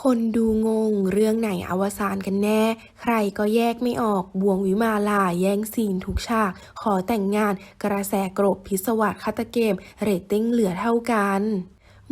คนดูงงเรื่องไหนอวสานกันแน่ ใครก็แยกไม่ออกบวงวิมาลาแย่งซีนทุกฉาก ขอแต่งงานกระแสกรบพิศวาสฆาตเกม เรตติ้งเหลือเท่ากัน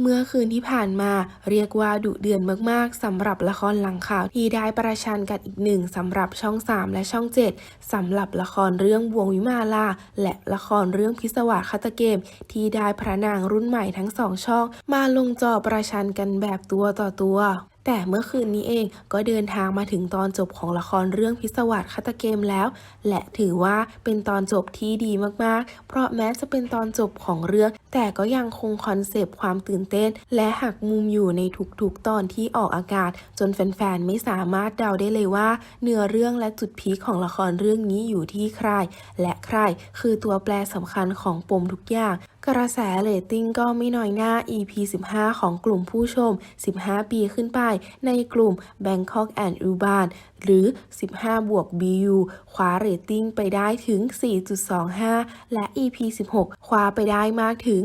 เมื่อคืนที่ผ่านมาเรียกว่าดุเดือนมากๆสำหรับละครหลังข่าวที่ได้ประชันกันอีกหนึ่งสำหรับช่อง 3 และช่อง 7สำหรับละครเรื่องบวงวิมาลา และละครเรื่องพิศวาสฆาตเกม ที่ได้พระนางรุ่นใหม่ทั้งสองช่อง มาลงจอประชันกันแบบตัวต่อตัว แต่เมื่อคืนนี้เองก็เดินทางมาถึงตอนจบของละครเรื่องพิศวาสฆาตเกมแล้ว และถือว่าเป็นตอนจบที่ดีมากๆ เพราะแม้จะเป็นตอนจบของเรื่อง แต่ก็ยังคงคอนเซปต์ความตื่นเต้น และหักมุมอยู่ในทุกๆ ตอนที่ออกอากาศ จนแฟนๆ ไม่สามารถเดาได้เลยว่า เนื้อเรื่องและจุดพีคของละครเรื่องนี้อยู่ที่ใคร และใครคือตัวแปรสำคัญของปมทุกอย่างกระแสเรตติ้งก็ไม่น้อยหน้า EP 15 ของกลุ่มผู้ชม 15 ปีขึ้นไปในกลุ่ม Bangkok and Urban หรือ 15 บวก BU คว้าเรตติ้งไปได้ถึง 4.25 และ EP 16 คว้าไปได้มากถึง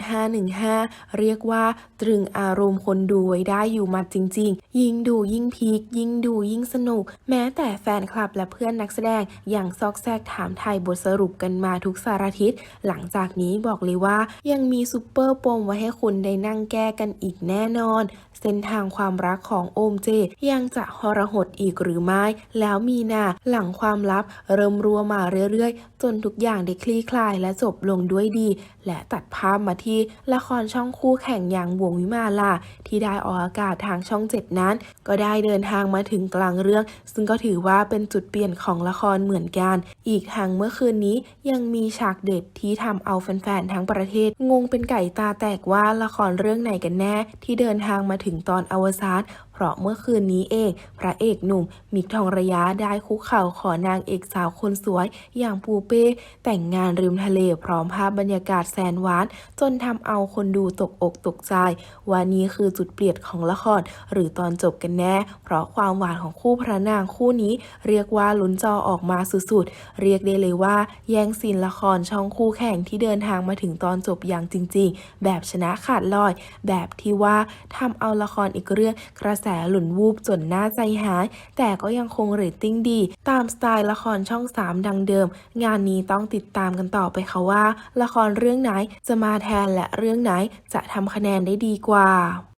4.515 เรียกว่าตรึงอารมณ์คนดูไว้ได้อยู่มัดจริง ๆ ยิ่งดูยิ่งพีคยิ่งดูยิ่งสนุก แม้แต่แฟนคลับและเพื่อนนักแสดงอย่างซอกแซกถามไทยบทสรุปกันมาทุกสารทิศ หลังจากนี้บอกอกเลยว่า ยังมีซูเปอร์ปมไว้ให้คุณได้นั่งแก้กันอีกแน่นอน เส้นทางความรักของโอมเจ ยังจะหรหดอีกหรือไม่แล้วมีนาหลังความลับเริ่มรัวมาเรื่อยๆ จนทุกอย่างได้คลี่คลายและจบลงด้วยดี และตัดภาพมาที่ละครช่องคู่แข่งอย่างบวงวิมาลาที่ได้ออกอากาศทางช่องเจ็ดนั้น ก็ได้เดินทางมาถึงกลางเรื่อง ซึ่งก็ถือว่าเป็นจุดเปลี่ยนของละครเหมือนกัน อีกทางเมื่อคืนนี้ยังมีฉากเด็ดที่ทำเอาแฟนนทั้งประเทศ งงเป็นไก่ตาแตกว่าละครเรื่องไหนกันแน่ ที่เดินทางมาถึงตอนอวสานเพราะเมื่อคืนนี้เอง พระเอกหนุ่ม มิกทองระยะได้คุกเข่าขอนางเอกสาวคนสวย อย่างปูเป้ แต่งงานริมทะเลพร้อมภาพบรรยากาศแสนหวาน จนทำเอาคนดูตกอกตกใจ ว่านี่คือจุดเปลี่ยนของละคร หรือตอนจบกันแน่ เพราะความหวานของคู่พระนางคู่นี้ เรียกว่าลุ้นจอออกมาสุดๆเรียกได้เลยว่า แย่งซีนละครช่องคู่แข่งที่เดินทางมาถึงตอนจบอย่างจริง ๆ แบบชนะขาดลอย แบบที่ว่าทำเอาละครอีกเรื่องกระแสหลุนวูบจนหน้าใจหาย แต่ก็ยังคงเรตติ้งดี ตามสไตล์ละครช่อง 3 ดังเดิม งานนี้ต้องติดตามกันต่อไปค่ะว่า ละครเรื่องไหนจะมาแทนและเรื่องไหนจะทำคะแนนได้ดีกว่า